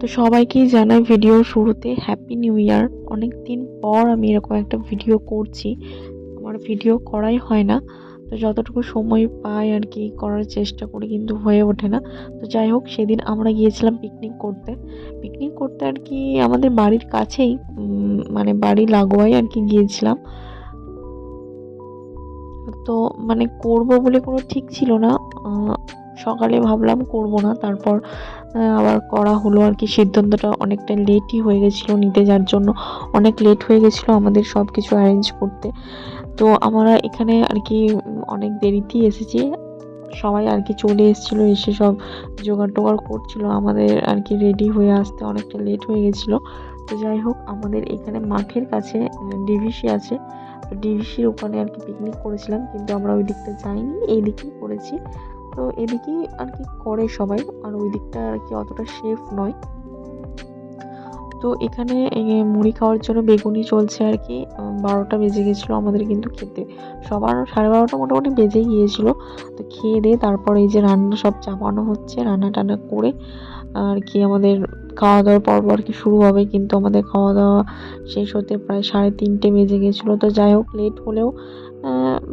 তো সবাইকেই জানাই ভিডিও শুরুতে হ্যাপি নিউ ইয়ার অনেক দিন পর আমি এরকম একটা ভিডিও করছি। আমার ভিডিও করাই হয় না। তো যতটুকু সময় পাই আর কি করার চেষ্টা করি, কিন্তু হয়ে ওঠে না। তো যাই হোক, সেদিন আমরা গিয়েছিলাম পিকনিক করতে। পিকনিক করতে আর কি আমাদের বাড়ির কাছেই মানে বাড়ি লাগোয়াই আর কি গিয়েছিলাম। তো মানে করব বলে কোনো ঠিক ছিল না। সকালে ভাবলাম করব না, তারপর আবার করা হলো আর কি। সিদ্ধান্তটা অনেকটা লেটই হয়ে গেছিল নিতে, যার জন্য অনেক লেট হয়ে গেছিল আমাদের সব কিছু অ্যারেঞ্জ করতে। তো আমরা এখানে আর কি অনেক দেরিতেই এসেছি। সবাই আর কি চলে এসেছিল, এসে সব জোগাড় টোগাড় করছিল। আমাদের আর কি রেডি হয়ে আসতে অনেকটা লেট হয়ে গেছিল। তো যাই হোক, আমাদের এখানে মাঠের কাছে ডিভিসি আছে। ডিভিসির ওখানে আর কি পিকনিক করেছিলাম, কিন্তু আমরা ওই দিকটা যাইনি, এই দিকেই করেছি। তো এদিকেই আর কি করে সবাই, আর ওই দিকটা আর কি অতটা সেফ নয়। তো এখানে মুড়ি খাওয়ার জন্য বেগুনি চলছে আর কি। বারোটা বেজে গেছিল আমাদের কিন্তু খেতে। সবার সাড়ে বারোটা মোটামুটি বেজে গিয়েছিল। তো খেয়ে দিয়ে তারপর এই যে রান্না সব চাপানো হচ্ছে, রান্না টান্না করে আর কি আমাদের খাওয়া দাওয়ার পর্ব আর কি শুরু হবে। কিন্তু আমাদের খাওয়া দাওয়া শেষ হতে প্রায় সাড়ে তিনটে বেজে গেছিল। তো যাই হোক লেট হলেও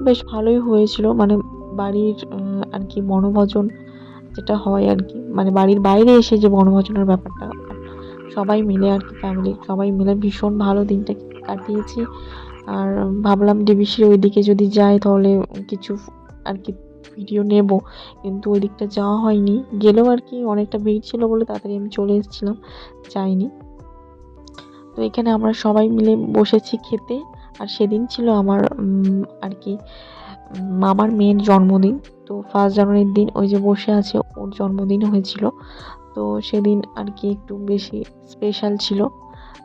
বেশ ভালোই হয়েছিল। মানে বাড়ির আর কি বনভোজন যেটা হয় আর কি মানে বাড়ির বাইরে এসে যে বনভোজনের ব্যাপারটা, সবাই মিলে আর কি ফ্যামিলি সবাই মিলে ভীষণ ভালো দিনটা কাটিয়েছি। আর ভাবলাম ডিবিসির ওইদিকে যদি যাই তাহলে কিছু আর কি ভিডিও নেব, কিন্তু ওই দিকটা যাওয়া হয়নি। গেলেও আর কি অনেকটা ভিড় ছিল বলে তাড়াতাড়ি আমি চলে এসেছিলাম, যাইনি। তো এখানে আমরা সবাই মিলে বসেছি খেতে, আর সেদিন ছিল আমার আর কি মামার মেয়ের জন্মদিন। তো ফার্স্ট জানুয়ারির দিন ওই যে বসে আছে, ওর জন্মদিন হয়েছিল। তো সেদিন আর কি একটু বেশি স্পেশাল ছিল।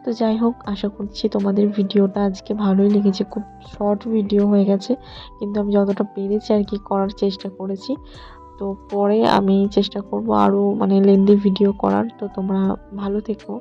তো যাই হোক, আশা করছি তোমাদের ভিডিওটা আজকে ভালোই লেগেছে। খুব শর্ট ভিডিও হয়ে গেছে, কিন্তু আমি যতটা পেরেছি আর কি করার চেষ্টা করেছি। তো পরে আমি চেষ্টা করব আরও মানে লেন্দি ভিডিও করার। তো তোমরা ভালো থেকো।